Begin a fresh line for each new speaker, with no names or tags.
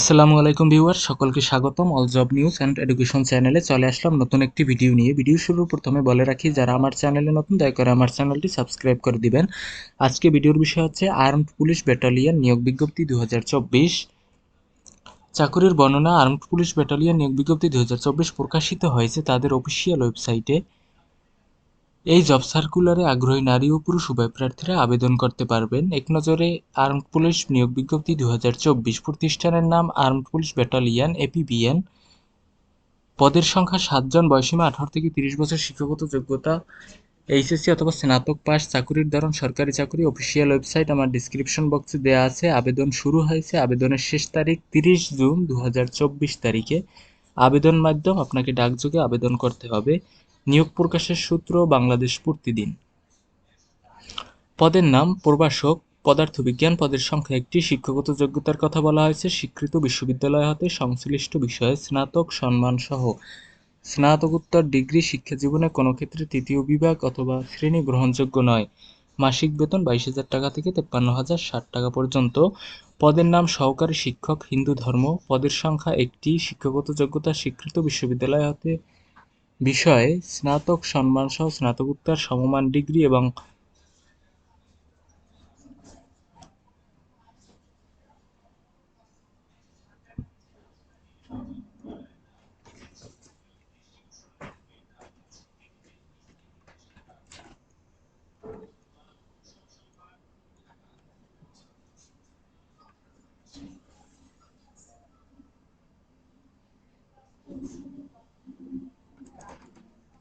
আসসালামু আলাইকুম ভিউয়ার, সকলকে স্বাগতম। All job news and education চ্যানেলে চলে আসলাম নতুন একটি ভিডিও নিয়ে। ভিডিও শুরুর প্রথমে বলে রাখি, যারা আমার চ্যানেলে নতুন, দয়া করে আমার চ্যানেলটি সাবস্ক্রাইব করে দিবেন। আজকে ভিডিওর বিষয় হচ্ছে আর্মড পুলিশ ব্যাটালিয়ন নিয়োগ বিজ্ঞপ্তি দু হাজার চব্বিশ। চাকুরির বর্ণনা আর্মড পুলিশ ব্যাটালিয়ন নিয়োগ বিজ্ঞপ্তি দু হাজার চব্বিশ প্রকাশিত হয়েছে তাদের অফিসিয়াল ওয়েবসাইটে এই জব সার্কুলারে আগ্রহী নারী ও পুরুষ উভয় প্রার্থীরা আবেদন করতে পারবেন। এক নজরে আর্মড পুলিশ নিয়োগ বিজ্ঞপ্তি দুহাজার চব্বিশ প্রতিষ্ঠানের নাম আর্মড পুলিশ ব্যাটালিয়ন এপিবিএন পদের সংখ্যা সাতজন বয়সীমা আঠারো থেকে তিরিশ বছর, শিক্ষাগত যোগ্যতা এইচএসসি অথবা স্নাতক পাস চাকুরির ধরন, সরকারি চাকুরি অফিসিয়াল ওয়েবসাইট আমার ডিসক্রিপশন বক্সে দেওয়া আছে। আবেদন শুরু হয়েছে আবেদনের শেষ তারিখ তিরিশ জুন দু হাজার চব্বিশ তারিখে। আবেদন মাধ্যম আপনাকে ডাকযোগে আবেদন করতে হবে। নিয়োগ প্রকাশের সূত্র বাংলাদেশ প্রতিদিন পদের নাম প্রভাষক, পদার্থবিজ্ঞান পদের সংখ্যা একটি, শিক্ষাগত যোগ্যতার কথা বলা হয়েছে, স্বীকৃত বিশ্ববিদ্যালয় হতে সংশ্লিষ্ট বিষয়ে স্নাতক সম্মানসহ স্নাতকোত্তর ডিগ্রি শিক্ষা জীবনে কোনো ক্ষেত্রে তৃতীয় বিভাগ অথবা শ্রেণি গ্রহণযোগ্য নয়। মাসিক বেতন বাইশ হাজার টাকা থেকে তেপ্পান্ন হাজার ষাট টাকা পর্যন্ত। পদের নাম সহকারী শিক্ষক, হিন্দু ধর্ম। পদের সংখ্যা একটি, শিক্ষাগত যোগ্যতা স্বীকৃত বিশ্ববিদ্যালয় হতে বিষয়ে স্নাতক সম্মান সহ স্নাতকোত্তর সমমান ডিগ্রি এবং Thank you.